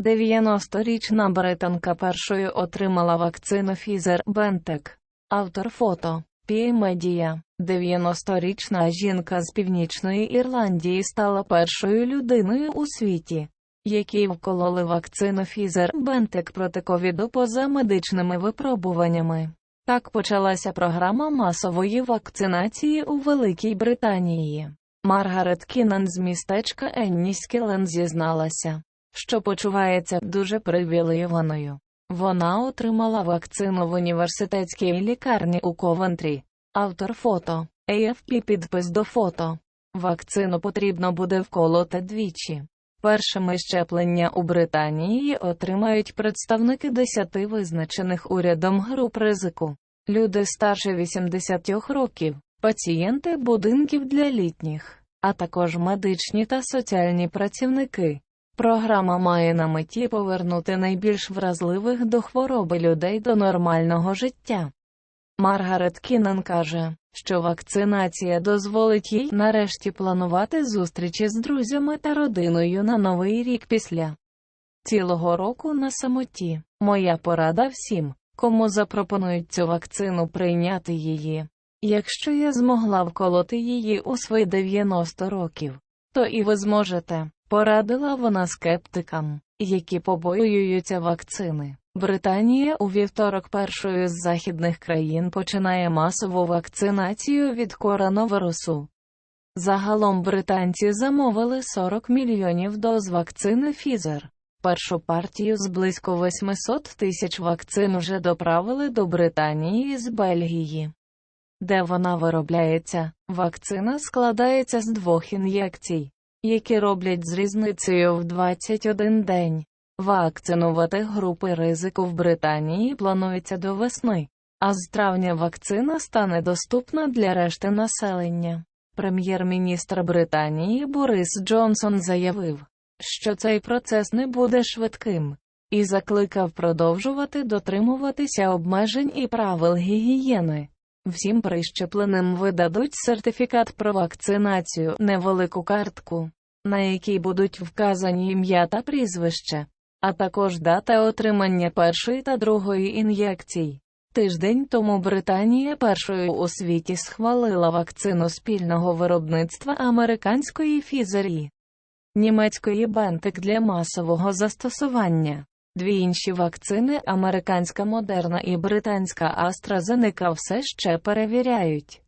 90-річна британка першою отримала вакцину Pfizer-BioNTech. Автор фото Пі 90-річна жінка з Північної Ірландії стала першою людиною у світі, якій вкололи вакцину Pfizer-BioNTech проти ковіду поза медичними випробуваннями. Так почалася програма масової вакцинації у Великій Британії. Маргарет Кінан з містечка Енніскілен зізналася, що почувається дуже привілейованою. Вона отримала вакцину в університетській лікарні у Ковентрі. Автор фото AFP підпис до фото. Вакцину потрібно буде вколоти двічі. Першими щеплення у Британії отримають представники 10 визначених урядом груп ризику. Люди старше 80 років, пацієнти будинків для літніх, а також медичні та соціальні працівники. Програма має на меті повернути найбільш вразливих до хвороби людей до нормального життя. Маргарет Кінан каже, що вакцинація дозволить їй нарешті планувати зустрічі з друзями та родиною на новий рік після цілого року на самоті. Моя порада всім, кому запропонують цю вакцину прийняти її. Якщо я змогла вколоти її у свої 90 років, то і ви зможете, порадила вона скептикам, які побоюються вакцини. Британія у вівторок першою з західних країн починає масову вакцинацію від коронавірусу. Загалом британці замовили 40 мільйонів доз вакцини Pfizer. Першу партію з близько 800 тисяч вакцин вже доправили до Британії з Бельгії. Де вона виробляється, вакцина складається з двох ін'єкцій, які роблять з різницею в 21 день. Вакцинувати групи ризику в Британії планується до весни, а з травня вакцина стане доступна для решти населення. Прем'єр-міністр Британії Борис Джонсон заявив, що цей процес не буде швидким, і закликав продовжувати дотримуватися обмежень і правил гігієни. Всім прищепленим видадуть сертифікат про вакцинацію, невелику картку, на якій будуть вказані ім'я та прізвище, а також дата отримання першої та другої ін'єкцій. Тиждень тому Британія першою у світі схвалила вакцину спільного виробництва американської фізері, німецької бентик для масового застосування. Дві інші вакцини американська Модерна і британська AstraZeneca все ще перевіряють.